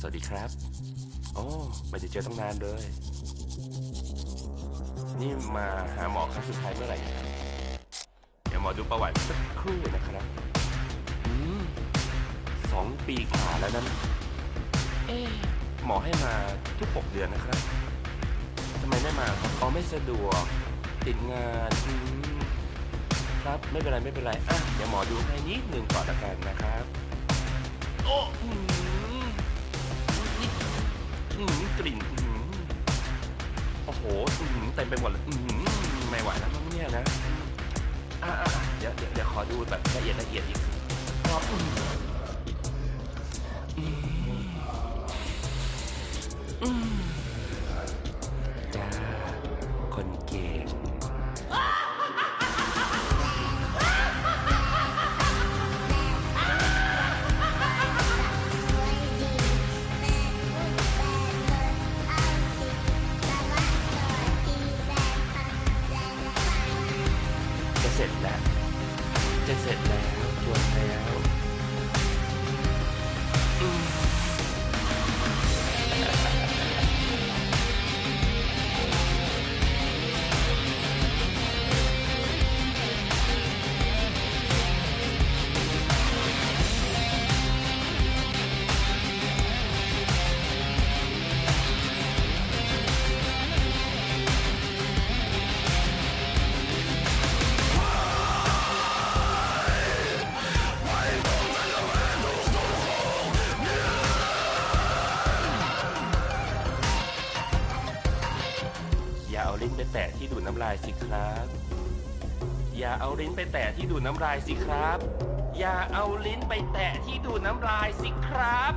สวัสดีครับ โอ้ ไม่ได้เจอตั้งนานเลย นี่มาหาหมอครั้งสุดท้ายเมื่อไหร่ครับเดี๋ยวหมอดูประวัติสักครู่นะครับ อืมสองปีกว่าแล้วนั้นเอ๊ะหมอให้มาทุกหกเดือนนะครับทำไมไม่มาครับอ๋อไม่สะดวก ติดงานอืมครับไม่เป็นไรไม่เป็นไรอะเดี๋ยวหมอดูให้นิดหนึ่งก่อนละกันนะครับ โอ้อืมนี่ อืมกลิ่นอืมโอ้โหอืมเต็มไปหมดเลยอืมไม่ไหวแล้วมั้งเนี่ยนะอะอะอะเดี๋ยวเดี๋ยวเดี๋ยวขอดูแบบละเอียดละเอียดอีกรอบอืมอื เสร็จแล้ว จะเสร็จแล้วจวนแล้ว แตะที่ดูดน้ำลายสิครับ อย่าเอาลิ้นไปแตะที่ดูดน้ำลายสิครับ อย่าเอาลิ้นไปแตะที่ดูดน้ำลายสิครับ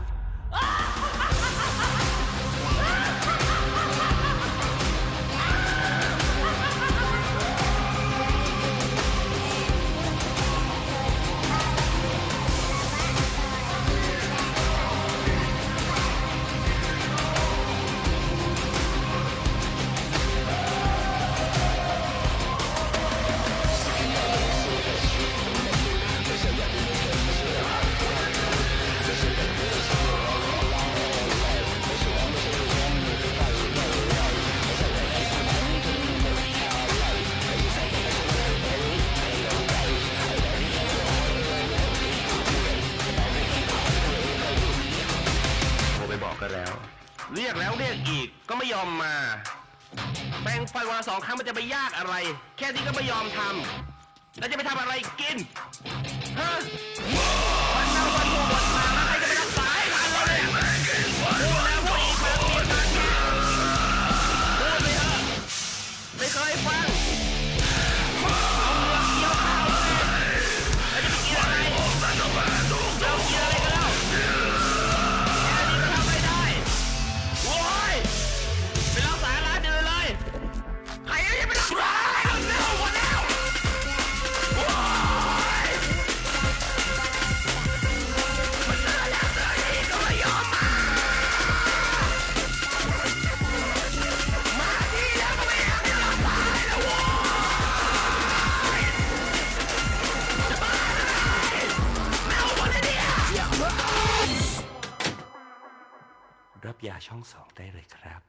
ยกแล้วเรียกอีกก็ไม่ยอมมา แปรงฟันวันละสองครั้งมันจะไปยากอะไร แค่นี้ก็ไม่ยอมทำแล้วจะไปทำอะไรกินฮะ ยาช่องสองได้เลยครับ